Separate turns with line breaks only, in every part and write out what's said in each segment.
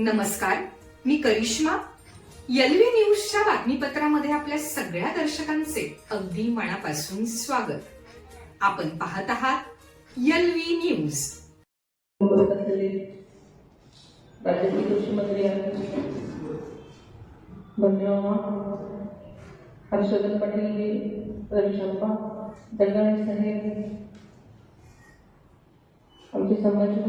नमस्कार मी करिश्मा. यलवी न्यूजच्या बातमीपत्रामध्ये आपल्या सगळ्या दर्शकांचे अगदी मनापासून स्वागत. आपण पाहत आहात यलवी न्यूज.
बोलत पटेल राज्याचे कृषी मंत्री हर्षवर्धन पाटील रविशंपा दंडाळे साहेब आमचे संभाजी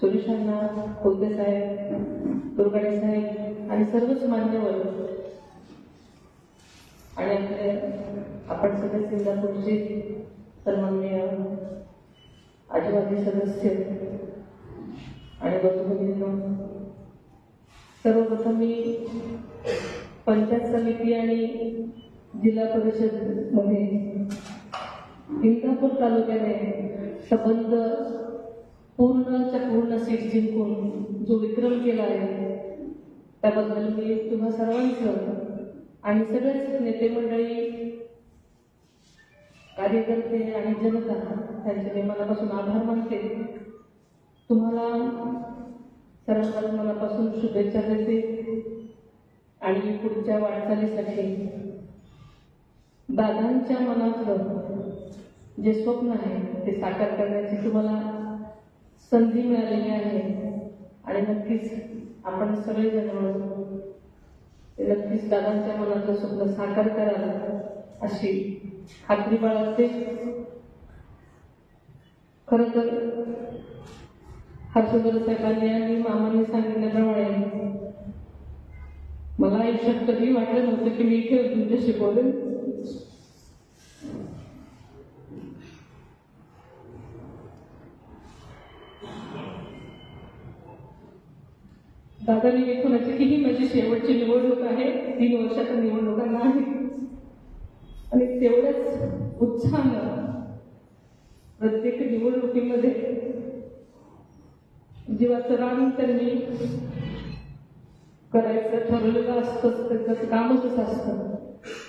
सुरेशांना सुरेश अण्णा साहेब? दुर्गाडे साहेब? आणि सर्वच मान्यवर आणि आपले आपण सगळे सिंगापूरचे सन्माननीय आदिवासी सदस्य आणि बंधू सर्वप्रथम मी पंचायत समिती आणि जिल्हा परिषदमध्ये इंदापूर तालुक्याने संबंध पूर्णच्या पूर्ण सीट जिंकून जो विक्रम केला आहे त्याबद्दल मी तुम्हा सर्वांचं आणि सगळेच नेते मंडळी कार्यकर्ते आणि जनता त्यांचे मी मनापासून आभार मानते. तुम्हाला सर्वांना मनापासून शुभेच्छा देते आणि पुढच्या वाटचालीसाठी दादांच्या मनातलं जे स्वप्न आहे ते साकार करण्याची तुम्हाला संधी मिळालेली आहे. आणि नक्कीच आपण सगळेजण नक्कीच दादांच्या मनातलं स्वप्न साकार कराल अशी खात्री बाळगते. खर तर हर्षवर्धन साहेबांनी आणि मामांनी सांगितल्याप्रमाणे मला आयुष्यात कधी वाटलं नव्हतं की मी इथे तुमच्याशी बोलेन. दादानी विठ्ठलाची की ही माझी शेवटची निवडणूक आहे? तीन वर्षाच्या निवडणुकांना आहे. आणि तेवढ्याच उत्साहानं प्रत्येक निवडणुकीमध्ये जीवाचं रान त्यांनी करायचं ठरलेलं असतं त्यांचं कामच असं असतं.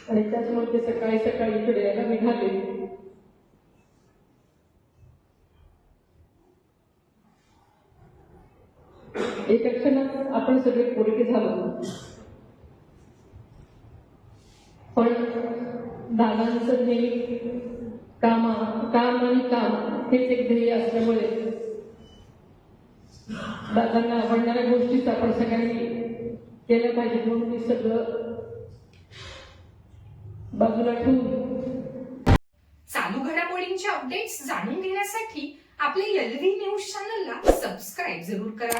आणि त्याचमुळे ते सकाळी सकाळी इकडे यायला निघाले. एका क्षणात आपण सगळे पोरके झालो. पण दादांचं नेहमी कामा काम आणि काम हेच एक ध्येय असल्यामुळे दादांना आवडणाऱ्या गोष्टीच आपण सगळ्यांनी केल्या पाहिजे म्हणून मी सगळं बाजूला ठेवून
चालू घडामोडींचे अपडेट्स जाणून घेण्यासाठी आपल्या एलव्ही न्यूज चॅनलला सबस्क्राईब जरूर करा.